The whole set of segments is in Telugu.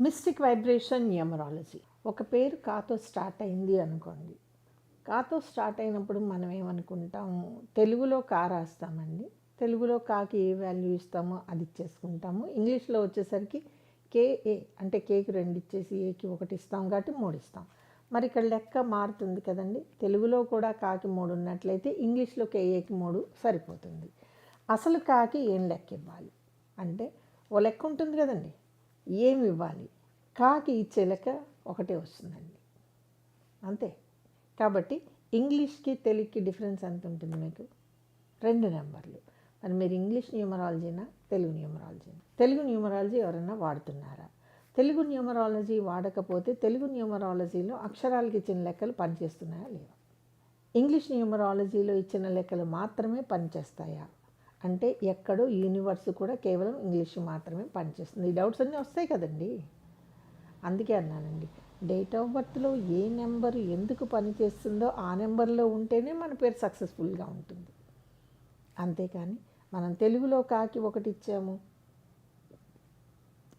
మిస్టిక్ వైబ్రేషన్ న్యూమరాలజీ ఒక పేరు కాతో స్టార్ట్ అయింది అనుకోండి. కాతో స్టార్ట్ అయినప్పుడు మనం ఏమనుకుంటాము? తెలుగులో కా రాస్తామండి. తెలుగులో కాకి ఏ వాల్యూ ఇస్తామో అది ఇచ్చేసుకుంటాము. ఇంగ్లీష్లో వచ్చేసరికి కేఏ అంటే కేకి రెండు ఇచ్చేసి ఏకి ఒకటి ఇస్తాం కాబట్టి మూడు ఇస్తాం. మరి ఇక్కడ లెక్క మారుతుంది కదండి. తెలుగులో కూడా కాకి మూడు ఉన్నట్లయితే ఇంగ్లీష్లో కేఏకి మూడు సరిపోతుంది. అసలు కాకి ఏం లెక్క ఇవ్వాలి? అంటే ఓ లెక్క ఉంటుంది కదండి. ఏమి ఇవ్వాలి కాకి ఇచ్చే లెక్క ఒకటే వస్తుందండి. అంతే. కాబట్టి ఇంగ్లీష్కి తెలుగుకి డిఫరెన్స్ ఎంత ఉంటుంది మీకు? రెండు నెంబర్లు. మరి మీరు ఇంగ్లీష్ న్యూమరాలజీనా తెలుగు న్యూమరాలజీనా? తెలుగు న్యూమరాలజీ ఎవరైనా వాడుతున్నారా? తెలుగు న్యూమరాలజీ వాడకపోతే తెలుగు న్యూమరాలజీలో అక్షరాలకి ఇచ్చిన లెక్కలు పనిచేస్తున్నాయా లేవా? ఇంగ్లీష్ న్యూమరాలజీలో ఇచ్చిన లెక్కలు మాత్రమే పనిచేస్తాయా? అంటే ఎక్కడో యూనివర్స్ కూడా కేవలం ఇంగ్లీష్ మాత్రమే పనిచేస్తుంది. ఈ డౌట్స్ అన్నీ వస్తాయి కదండి. అందుకే అన్నానండి. డేట్ ఆఫ్ బర్త్లో ఏ నెంబర్ ఎందుకు పనిచేస్తుందో ఆ నెంబర్లో ఉంటేనే మన పేరు సక్సెస్ఫుల్గా ఉంటుంది. అంతేకాని మనం తెలుగులో కాకి ఒకటి ఇచ్చాము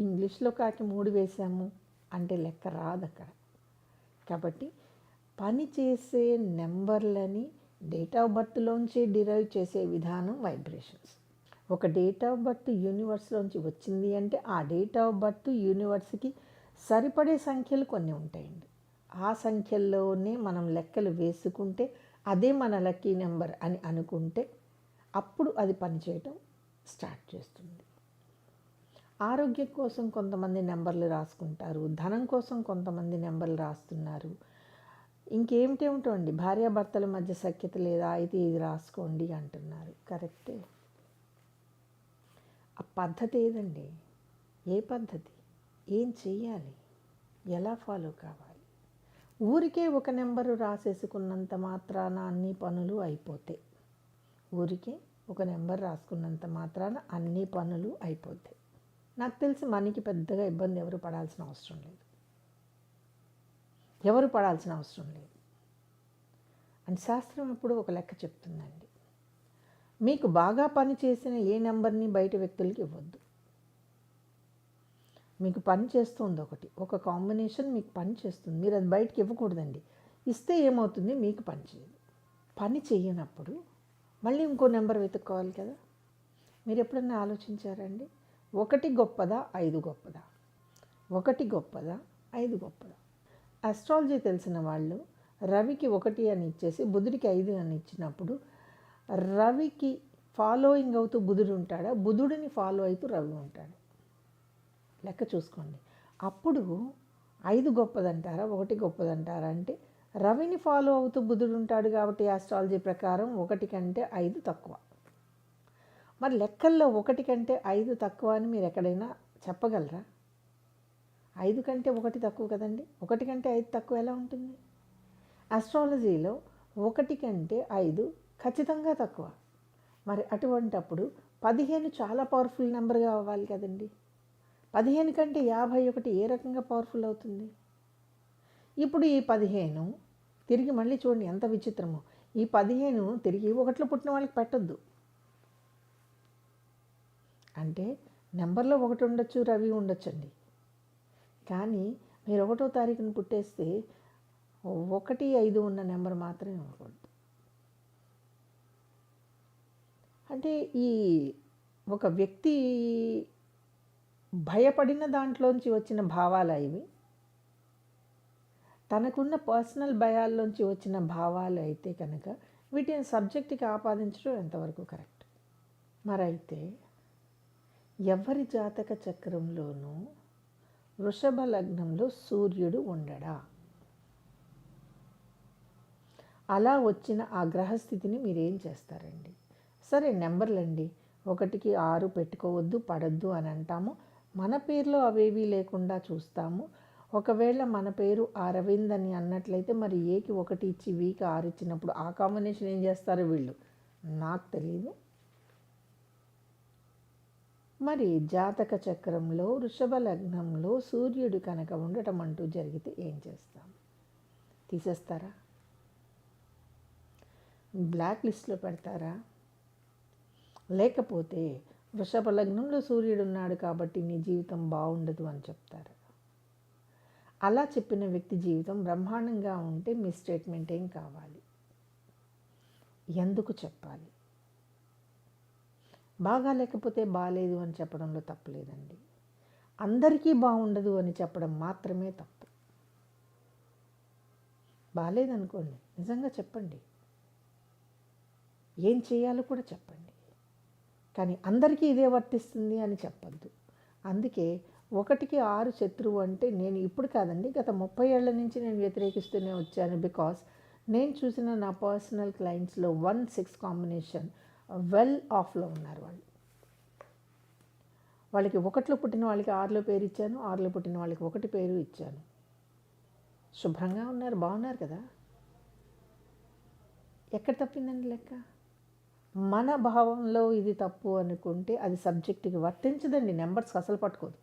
ఇంగ్లీష్లో కాకి మూడు వేసాము అంటే లెక్క రాదు అక్కడ కాబట్టి పని చేసే నెంబర్లని డేట్ ఆఫ్ బర్త్లోంచి డిరైవ్ చేసే విధానం వైబ్రేషన్స్. ఒక డేట్ ఆఫ్ బర్త్ యూనివర్స్లోంచి వచ్చింది అంటే ఆ డేట్ ఆఫ్ బర్త్ యూనివర్స్కి సరిపడే సంఖ్యలు కొన్ని ఉంటాయండి. ఆ సంఖ్యల్లోనే మనం లెక్కలు వేసుకుంటే అదే మన లక్కీ నెంబర్ అని అనుకుంటే అప్పుడు అది పనిచేయటం స్టార్ట్ చేస్తుంది. ఆరోగ్యం కోసం కొంతమంది నెంబర్లు రాసుకుంటారు ధనం కోసం కొంతమంది నెంబర్లు రాస్తున్నారు ఇంకేమిటి అండి భార్యాభర్తల మధ్య సఖ్యత లేదా? అయితే ఇది రాసుకోండి అంటున్నారు. కరెక్టే. ఆ పద్ధతి ఏదండి? ఏ పద్ధతి? ఏం చెయ్యాలి? ఎలా ఫాలో కావాలి? ఊరికే ఒక నెంబరు రాసేసుకున్నంత మాత్రాన అన్ని పనులు అయిపోతాయి ఊరికే ఒక నెంబర్ రాసుకున్నంత మాత్రాన అన్ని పనులు అయిపోతాయి నాకు తెలిసి మనకి పెద్దగా ఇబ్బంది ఎవరు పడాల్సిన అవసరం లేదు. ఎవరు పడాల్సిన అవసరం లేదు. అండ్ శాస్త్రం ఇప్పుడు ఒక లెక్క చెప్తుందండి. మీకు బాగా పని చేసిన ఏ నెంబర్ని బయట వ్యక్తులకి ఇవ్వద్దు. మీకు పని చేస్తుంది ఒకటి ఒక కాంబినేషన్ మీకు పని చేస్తుంది మీరు అది బయటకి ఇవ్వకూడదండి. ఇస్తే ఏమవుతుంది? మీకు పని చేయదు. పని చేయనప్పుడు మళ్ళీ ఇంకో నెంబర్ వెతుక్కోవాలి కదా. మీరు ఎప్పుడన్నా ఆలోచించారండి? ఒకటి గొప్పదా ఐదు గొప్పదా? ఒకటి గొప్పదా ఐదు గొప్పదా? అస్ట్రాలజీ తెలిసిన వాళ్ళు రవికి ఒకటి అని ఇచ్చేసి బుధుడికి ఐదు అని ఇచ్చినప్పుడు రవికి ఫాలోయింగ్ అవుతూ బుధుడు ఉంటాడా? బుధుడిని ఫాలో అవుతూ రవి ఉంటాడు. లెక్క చూసుకోండి. అప్పుడు ఐదు గొప్పదంటారా? ఒకటి గొప్పదంటారా? అంటే రవిని ఫాలో అవుతూ బుధుడు ఉంటాడు కాబట్టి ఆస్ట్రాలజీ ప్రకారం ఒకటి కంటే ఐదు తక్కువ. మరి లెక్కల్లో ఒకటి కంటే ఐదు తక్కువ అని మీరు ఎక్కడైనా చెప్పగలరా? ఐదు కంటే ఒకటి తక్కువ కదండి. ఒకటి కంటే ఐదు తక్కువ ఎలా ఉంటుంది? అస్ట్రాలజీలో ఒకటి కంటే ఐదు ఖచ్చితంగా తక్కువ. మరి అటువంటప్పుడు పదిహేను చాలా పవర్ఫుల్ నెంబర్గా అవ్వాలి కదండి. పదిహేను కంటే యాభై ఒకటి ఏ రకంగా పవర్ఫుల్ అవుతుంది? ఇప్పుడు ఈ పదిహేను తిరిగి మళ్ళీ చూడండి ఎంత విచిత్రమో. ఈ పదిహేను తిరిగి ఒకట్లో పుట్టిన వాళ్ళకి పెట్టద్దు. అంటే నెంబర్లో ఒకటి ఉండొచ్చు రవి ఉండొచ్చండి. కానీ మీరు ఒకటో తారీఖున పుట్టేస్తే ఒకటి ఐదు ఉన్న నెంబర్ మాత్రమే ఉండకూడదు. అంటే ఈ ఒక వ్యక్తి భయపడిన దాంట్లోంచి వచ్చిన భావాలు ఇవి తనకున్న పర్సనల్ భయాల్లోంచి వచ్చిన భావాలు అయితే కనుక వీటిని సబ్జెక్ట్కి ఆపాదించడం ఎంతవరకు కరెక్ట్? మరైతే ఎవరి జాతక చక్రంలోనూ వృషభ లగ్నంలో సూర్యుడు ఉండడా? అలా వచ్చిన ఆ గ్రహస్థితిని మీరేం చేస్తారండి? సరే నెంబర్లండి. ఒకటికి ఆరు పెట్టుకోవద్దు పడద్దు అని అంటాము. మన పేరులో అవేవీ లేకుండా చూస్తాము. ఒకవేళ మన పేరు అరవింద్ అని అన్నట్లయితే మరి ఏకి ఒకటి ఇచ్చి వీకి ఆరు ఇచ్చినప్పుడు ఆ కాంబినేషన్ ఏం చేస్తారు వీళ్ళు? నాకు తెలియదు మరి జాతక చక్రంలో వృషభ లగ్నంలో సూర్యుడు కనుక ఉండటం అంటూ జరిగితే ఏం చేస్తాం? తీసేస్తారా? బ్లాక్ లిస్ట్లో పెడతారా? లేకపోతే వృషభ లగ్నంలో సూర్యుడు ఉన్నాడు కాబట్టి నీ జీవితం బాగుండదు అని చెప్తారు. అలా చెప్పిన వ్యక్తి జీవితం బ్రహ్మాండంగా ఉంటే మీ స్టేట్మెంట్ ఏం కావాలి? ఎందుకు చెప్పాలి? బాగా లేకపోతే బాగాలేదు అని చెప్పడంలో తప్పలేదండి అందరికీ బాగుండదు అని చెప్పడం మాత్రమే తప్పు. బాగాలేదనుకోండి నిజంగా చెప్పండి. ఏం చేయాలో కూడా చెప్పండి. కానీ అందరికీ ఇదే వర్తిస్తుంది అని చెప్పద్దు. అందుకే ఒకటికి ఆరు శత్రువు అంటే నేను ఇప్పుడు కాదండి గత ముప్పై ఏళ్ళ నుంచి నేను వ్యతిరేకిస్తూనే వచ్చాను బికాస్ నేను చూసిన నా పర్సనల్ క్లయింట్స్లో వన్ సిక్స్ కాంబినేషన్ వెల్ ఆఫ్లో ఉన్నారు వాళ్ళు. వాళ్ళకి ఒకటిలో పుట్టిన వాళ్ళకి ఆరులో పేరు ఇచ్చాను ఆరులో పుట్టిన వాళ్ళకి ఒకటి పేరు ఇచ్చాను. శుభ్రంగా ఉన్నారు బాగున్నారు కదా? ఎక్కడ తప్పిందండి లెక్క? మన భావంలో ఇది తప్పు అనుకుంటే అది సబ్జెక్టుకి వర్తించదండి. నెంబర్స్కి అసలు పట్టుకోదు.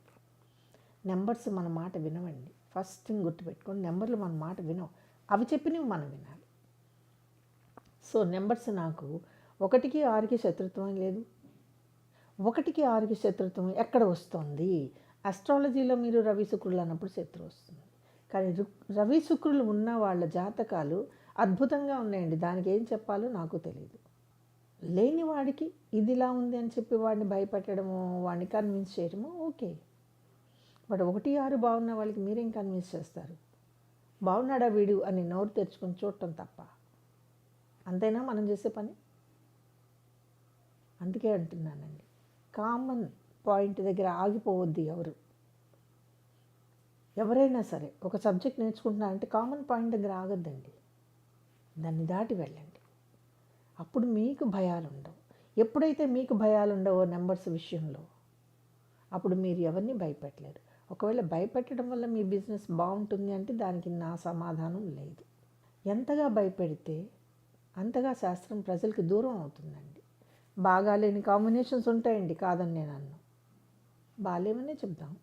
నెంబర్స్ మన మాట వినవండి. ఫస్ట్ థింగ్ గుర్తుపెట్టుకోండి. నెంబర్లు మన మాట వినవు. అవి చెప్పినవి మనం వినాలి. సో నెంబర్స్ నాకు ఒకటికి ఆరుకి శత్రుత్వం లేదు. ఒకటికి ఆరుకి శత్రుత్వం ఎక్కడ వస్తుంది? అస్ట్రాలజీలో మీరు రవి శుక్రులు అన్నప్పుడు శత్రు వస్తుంది. కానీ రు- రవి శుక్రులు ఉన్న వాళ్ళ జాతకాలు అద్భుతంగా ఉన్నాయండి. దానికి ఏం చెప్పాలో నాకు తెలియదు లేని వాడికి ఇదిలా ఉంది అని చెప్పి వాడిని భయపెట్టడము వాడిని కన్విన్స్ చేయడము ఓకే బట్ ఒకటి ఆరు బాగున్న వాళ్ళకి మీరేం కన్విన్స్ చేస్తారు? బాగున్నాడా వీడు అని నోరు తెరుచుకొని చూడటం తప్ప. అంతేనా మనం చేసే పని? అందుకే అంటున్నానండి. కామన్ పాయింట్ దగ్గర ఆగిపోవద్దు ఎవరు. ఎవరైనా సరే ఒక సబ్జెక్ట్ నేర్చుకుంటున్నారంటే కామన్ పాయింట్ దగ్గర ఆగద్దండి. దాన్ని దాటి వెళ్ళండి. అప్పుడు మీకు భయాలు ఉండవు ఎప్పుడైతే మీకు భయాలు ఉండవో నెంబర్స్ విషయంలో అప్పుడు మీరు ఎవరిని భయపెట్టలేరు. ఒకవేళ భయపెట్టడం వల్ల మీ బిజినెస్ బాగుంటుంది అంటే దానికి నా సమాధానం లేదు. ఎంతగా భయపెడితే అంతగా శాస్త్రం ప్రజలకు దూరం అవుతుందండి. బాగాలేని కాంబినేషన్స్ ఉంటాయండి కాదని నేను అన్ను. బాగాలేమనే చెప్దాం.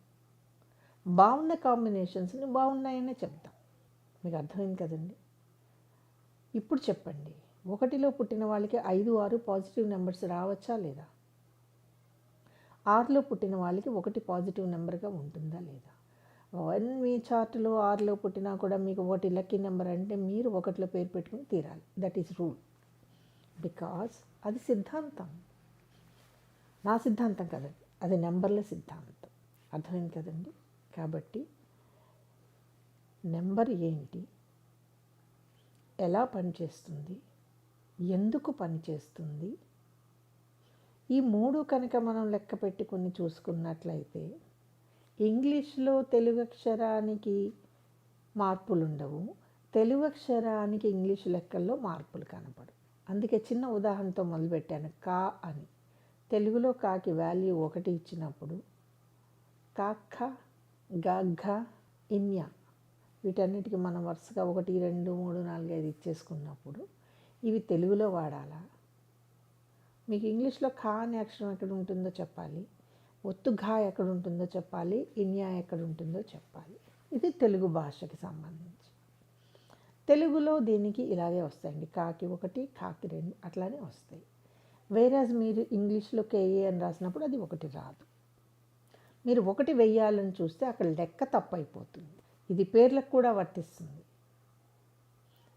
బాగున్న కాంబినేషన్స్ని బాగున్నాయనే చెప్తాం మీకు అర్థమైంది కదండి? ఇప్పుడు చెప్పండి. ఒకటిలో పుట్టిన వాళ్ళకి ఐదు ఆరు పాజిటివ్ నెంబర్స్ రావచ్చా లేదా? ఆరులో పుట్టిన వాళ్ళకి ఒకటి పాజిటివ్ నెంబర్గా ఉంటుందా లేదా? వన్ మీ చార్ట్లో ఆరులో పుట్టినా కూడా మీకు ఒకటి లక్కీ నెంబర్ అంటే మీరు ఒకటిలో పేరు పెట్టుకుని తీరాలి. దట్ ఈస్ రూల్ బికాస్ అది సిద్ధాంతం. నా సిద్ధాంతం కదండి. అది నెంబర్ల సిద్ధాంతం. అర్థమైంది కదండి? కాబట్టి నెంబర్ ఏంటి? ఎలా పనిచేస్తుంది? ఎందుకు పనిచేస్తుంది ఈ మూడు కనుక మనం లెక్క పెట్టుకుని చూసుకున్నట్లయితే ఇంగ్లీష్లో తెలుగు అక్షరానికి మార్పులు ఉండవు తెలుగు అక్షరానికి ఇంగ్లీష్ లెక్కల్లో మార్పులు కనపడు అందుకే చిన్న ఉదాహరణతో మొదలుపెట్టాను. కా అని. తెలుగులో కాకి వాల్యూ ఒకటి ఇచ్చినప్పుడు కాఖ గఘ ఇన్య వీటన్నిటికీ మనం వరుసగా ఒకటి రెండు మూడు నాలుగు ఐదు ఇచ్చేసుకున్నప్పుడు ఇవి తెలుగులో వాడాలా? మీకు ఇంగ్లీష్లో ఖా అనే అక్షరం ఎక్కడ ఉంటుందో చెప్పాలి. ఒత్తు ఘా ఎక్కడ ఉంటుందో చెప్పాలి. ఇన్యా ఎక్కడ ఉంటుందో చెప్పాలి. ఇది తెలుగు భాషకి సంబంధించి. తెలుగులో దీనికి ఇలాగే వస్తాయండి. కాకి ఒకటి కాకి రెండు అట్లానే వస్తాయి. వేరాజ్ మీరు ఇంగ్లీష్లో కేఏ అని రాసినప్పుడు అది ఒకటి రాదు. మీరు ఒకటి వెయ్యాలని చూస్తే అక్కడ లెక్క తప్పైపోతుంది. ఇది పేర్లకు కూడా వర్తిస్తుంది.